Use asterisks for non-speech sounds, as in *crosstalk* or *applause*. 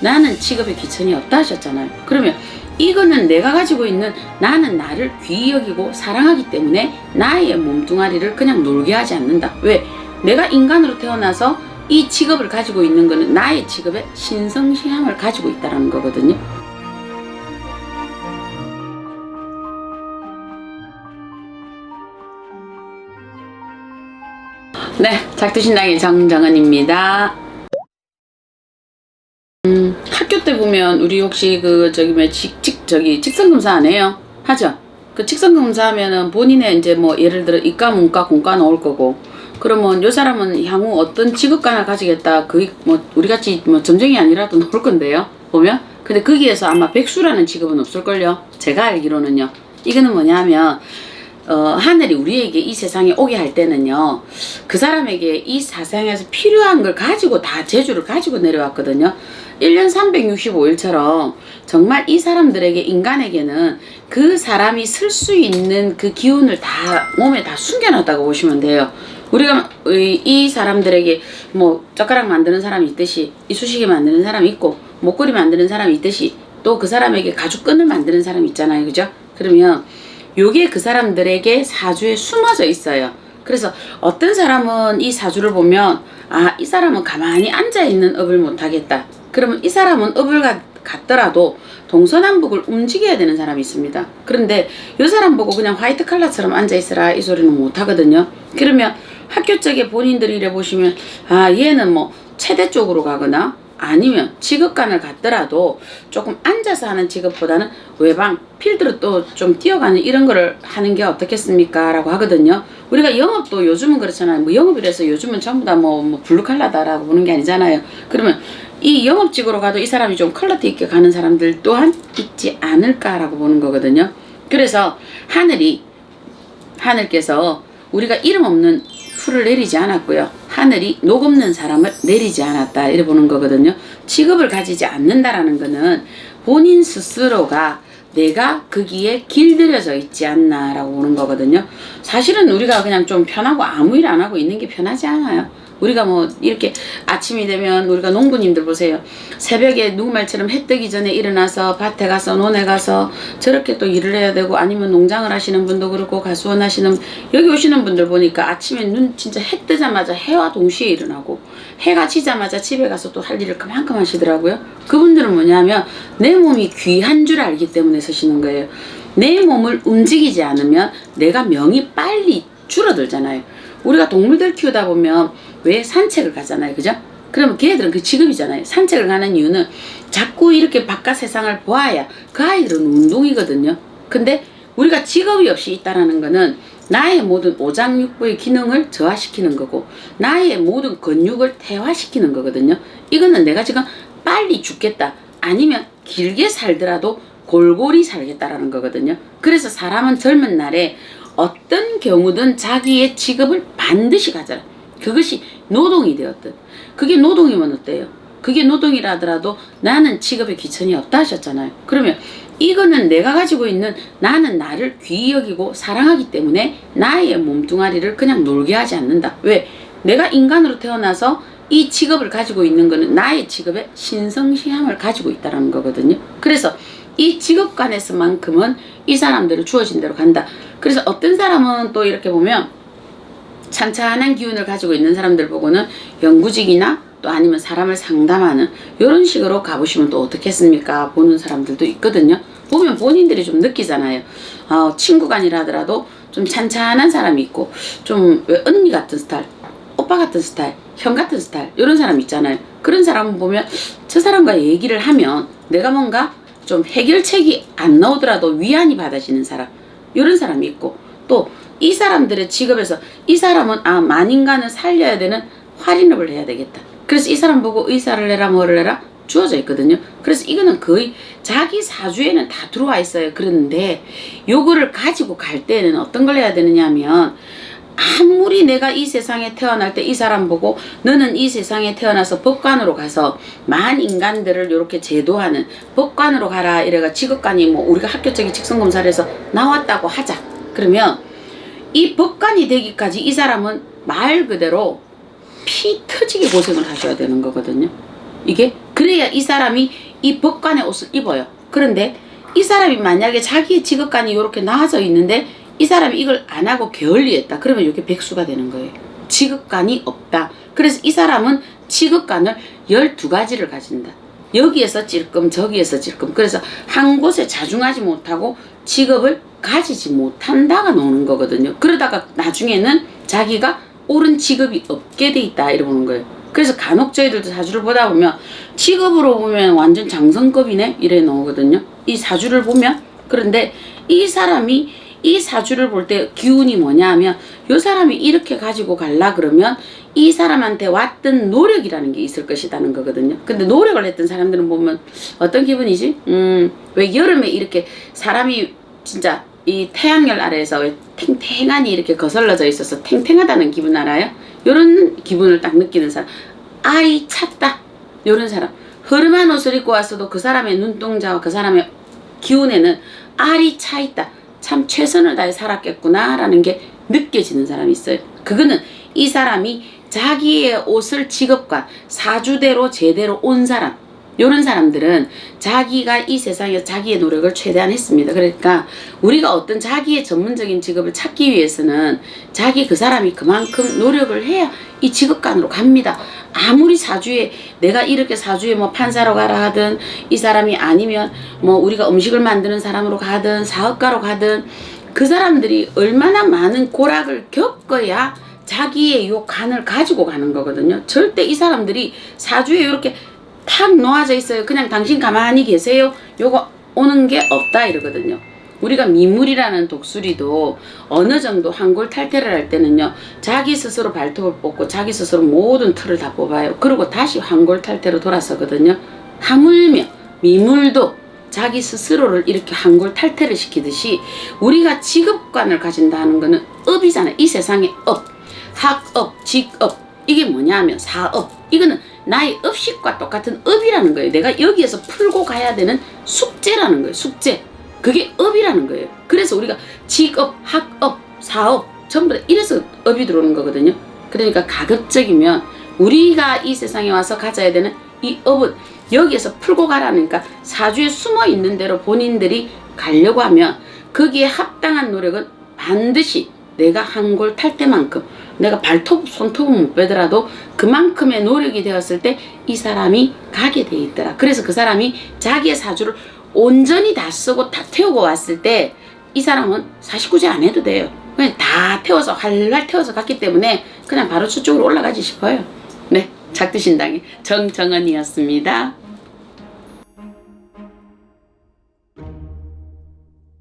나는 직업에 귀천이 없다 하셨잖아요. 그러면 이거는 내가 가지고 있는 나는 나를 귀히 여기고 사랑하기 때문에 나의 몸뚱아리를 그냥 놀게 하지 않는다. 왜? 내가 인간으로 태어나서 이 직업을 가지고 있는 거는 나의 직업에 신성시함을 가지고 있다는 거거든요. 네, 작두신당의 정정은입니다. 음, 학교 때 보면 우리 혹시 그 저기 뭐 직, 직 저기 직선 검사 안 해요? 하죠. 그 직선 검사 하면은 본인의 이제 뭐 예를 들어 이과, 문과, 공과 나올 거고 그러면 요 사람은 향후 어떤 직업관을 가지겠다. 그 뭐 우리 같이 뭐 점쟁이 아니라도 *laughs* 나올 건데요. 보면 근데 거기에서 아마 백수라는 직업은 없을걸요. 제가 알기로는요. 이거는 뭐냐면 어, 하늘이 우리에게 이 세상에 오게 할 때는요, 그 사람에게 이 세상에서 필요한 걸 가지고 다 재주를 가지고 내려왔거든요. 1년 365일처럼 정말 이 사람들에게, 인간에게는 그 사람이 쓸 수 있는 그 기운을 다 몸에 다 숨겨놨다고 보시면 돼요. 우리가 이, 이 사람들에게 뭐 젓가락 만드는 사람이 있듯이 이쑤시개 만드는 사람이 있고 목걸이 만드는 사람이 있듯이 또 그 사람에게 가죽끈을 만드는 사람이 있잖아요. 그죠? 그러면 요게 그 사람들에게 사주에 숨어져 있어요. 그래서 어떤 사람은 이 사주를 보면 아, 이 사람은 가만히 앉아 있는 업을 못 하겠다. 그러면 이 사람은 업을 가, 갔더라도 동서남북을 움직여야 되는 사람이 있습니다. 그런데 이 사람 보고 그냥 화이트 칼라처럼 앉아 있으라 이 소리는 못 하거든요. 그러면 학교 쪽에 본인들이 이래 보시면 아, 얘는 뭐 체대 쪽으로 가거나 아니면 직업관을 갔더라도 조금 앉아서 하는 직업보다는 외방 필드로 또 좀 뛰어가는 이런 거를 하는 게 어떻겠습니까? 라고 하거든요. 우리가 영업도 요즘은 그렇잖아요. 뭐 영업이라서 요즘은 전부 다뭐 뭐 블루칼라다라고 보는 게 아니잖아요. 그러면 이 영업직으로 가도 이 사람이 좀 퀄리티 있게 가는 사람들 또한 있지 않을까라고 보는 거거든요. 그래서 하늘이 하늘께서 우리가 이름 없는 풀을 내리지 않았고요. 하늘이 녹 없는 사람을 내리지 않았다. 이래 보는 거거든요. 직업을 가지지 않는다라는 거는 본인 스스로가 내가 거기에 길들여져 있지 않나라고 보는 거거든요. 사실은 우리가 그냥 좀 편하고 아무 일 안 하고 있는 게 편하지 않아요. 우리가 뭐 이렇게 아침이 되면 우리가 농부님들 보세요. 새벽에 누구 말처럼 해 뜨기 전에 일어나서 밭에 가서 논에 가서 저렇게 또 일을 해야 되고 아니면 농장을 하시는 분도 그렇고 가수원 하시는 여기 오시는 분들 보니까 아침에 눈 진짜 해 뜨자마자 해와 동시에 일어나고 해가 지자마자 집에 가서 또 할 일을 그만큼 하시더라고요. 그분들은 뭐냐면 내 몸이 귀한 줄 알기 때문에 서시는 거예요. 내 몸을 움직이지 않으면 내가 명이 빨리 줄어들잖아요. 우리가 동물들 키우다 보면 왜 산책을 가잖아요. 그죠? 그러면 걔들은 그 직업이잖아요. 산책을 가는 이유는 자꾸 이렇게 바깥 세상을 보아야 그 아이들은 운동이거든요. 근데 우리가 직업이 없이 있다라는 거는 나의 모든 오장육부의 기능을 저하시키는 거고 나의 모든 근육을 퇴화시키는 거거든요. 이거는 내가 지금 빨리 죽겠다 아니면 길게 살더라도 골골이 살겠다라는 거거든요. 그래서 사람은 젊은 날에 어떤 경우든 자기의 직업을 반드시 가져라. 그것이 노동이 되었든 그게 노동이면 어때요? 그게 노동이라 하더라도 나는 직업에 귀천이 없다 하셨잖아요. 그러면 이거는 내가 가지고 있는 나는 나를 귀히 여기고 사랑하기 때문에 나의 몸뚱아리를 그냥 놀게 하지 않는다. 왜? 내가 인간으로 태어나서 이 직업을 가지고 있는 거는 나의 직업에 신성시함을 가지고 있다는 거거든요. 그래서 이 직업관에서만큼은 이 사람들을 주어진 대로 간다. 그래서 어떤 사람은 또 이렇게 보면 찬찬한 기운을 가지고 있는 사람들 보고는 연구직이나 또 아니면 사람을 상담하는 이런 식으로 가보시면 또 어떻겠습니까? 보는 사람들도 있거든요. 보면 본인들이 좀 느끼잖아요. 어, 친구간이라 하더라도 좀 찬찬한 사람이 있고 좀왜 언니 같은 스타일, 오빠 같은 스타일, 형 같은 스타일 이런 사람 있잖아요. 그런 사람 보면 저 사람과 얘기를 하면 내가 뭔가 좀 해결책이 안 나오더라도 위안이 받아지는 사람 이런 사람이 있고 또 이 사람들의 직업에서 이 사람은 아 만인간을 살려야 되는 활인업을 해야 되겠다. 그래서 이 사람 보고 의사를 해라 뭐를 해라 주어져 있거든요. 그래서 이거는 거의 자기 사주에는 다 들어와 있어요. 그런데 요거를 가지고 갈 때는 어떤 걸 해야 되느냐 하면 아무리 내가 이 세상에 태어날 때 이 사람 보고 너는 이 세상에 태어나서 법관으로 가서 만 인간들을 이렇게 제도하는 법관으로 가라 이래가 직업관이 뭐 우리가 학교적인 직성검사를 해서 나왔다고 하자 그러면 이 법관이 되기까지 이 사람은 말 그대로 피 터지게 고생을 하셔야 되는 거거든요 이게 그래 그래야 이 사람이 이 법관의 옷을 입어요. 그런데 이 사람이 만약에 자기의 직업관이 이렇게 나아져 있는데 이 사람이 이걸 안 하고 게을리했다. 그러면 이게 백수가 되는 거예요. 직업관이 없다. 그래서 이 사람은 직업관을 12가지를 가진다. 여기에서 찔끔 저기에서 찔끔 그래서 한 곳에 자중하지 못하고 직업을 가지지 못한다가 나오는 거거든요. 그러다가 나중에는 자기가 옳은 직업이 없게 돼 있다 이러는 거예요. 그래서 간혹 저희들도 사주를 보다 보면 직업으로 보면 완전 장성급이네 이래 나오거든요. 이 사주를 보면 그런데 이 사람이 이 사주를 볼 때 기운이 뭐냐 하면 요 사람이 이렇게 가지고 갈라 그러면 이 사람한테 왔던 노력이라는 게 있을 것이라는 거거든요. 근데 노력을 했던 사람들은 보면 어떤 기분이지? 음, 왜 여름에 이렇게 사람이 진짜 이 태양열 아래에서 왜 탱탱하니 이렇게 거슬러져 있어서 탱탱하다는 기분 알아요? 요런 기분을 딱 느끼는 사람. 아이 찼다. 요런 사람. 흐름한 옷을 입고 왔어도 그 사람의 눈동자와 그 사람의 기운에는 알이 차 있다. 참 최선을 다해 살았겠구나라는 게 느껴지는 사람이 있어요. 그거는 이 사람이 자기의 옷을 직업관, 사주대로 제대로 온 사람. 요런 사람들은 자기가 이 세상에서 자기의 노력을 최대한 했습니다. 그러니까 우리가 어떤 자기의 전문적인 직업을 찾기 위해서는 자기 그 사람이 그만큼 노력을 해야 이 직업관으로 갑니다. 아무리 사주에 내가 이렇게 사주에 뭐 판사로 가라 하든 이 사람이 아니면 뭐 우리가 음식을 만드는 사람으로 가든 사업가로 가든 그 사람들이 얼마나 많은 고락을 겪어야 자기의 요 간을 가지고 가는 거거든요. 절대 이 사람들이 사주에 이렇게 탁 놓아져 있어요. 그냥 당신 가만히 계세요. 요거 오는 게 없다 이러거든요. 우리가 미물이라는 독수리도 어느 정도 한골 탈퇴를 할 때는요, 자기 스스로 발톱을 뽑고 자기 스스로 모든 틀을 다 뽑아요. 그리고 다시 한골 탈퇴로 돌아서거든요. 하물며 미물도 자기 스스로를 이렇게 한골 탈퇴를 시키듯이 우리가 직업관을 가진다 하는 거는 업이잖아요. 이 세상의 업. 학업, 직업. 이게 뭐냐 하면 사업. 이거는 나의 업식과 똑같은 업이라는 거예요. 내가 여기에서 풀고 가야 되는 숙제라는 거예요. 숙제. 그게 업이라는 거예요. 그래서 우리가 직업, 학업, 사업 전부 다 이래서 업이 들어오는 거거든요. 그러니까 가급적이면 우리가 이 세상에 와서 가져야 되는 이 업은 여기에서 풀고 가라니까 사주에 숨어 있는 대로 본인들이 가려고 하면 거기에 합당한 노력은 반드시 내가 한 골 탈 때만큼 내가 발톱 손톱은 못 빼더라도 그만큼의 노력이 되었을 때 이 사람이 가게 돼 있더라. 그래서 그 사람이 자기의 사주를 온전히 다 쓰고 다 태우고 왔을 때 이 사람은 49제 안 해도 돼요. 그냥 다 태워서 활활 태워서 갔기 때문에 그냥 바로 저쪽으로 올라가지 싶어요. 네, 작두신당의 정정은이었습니다.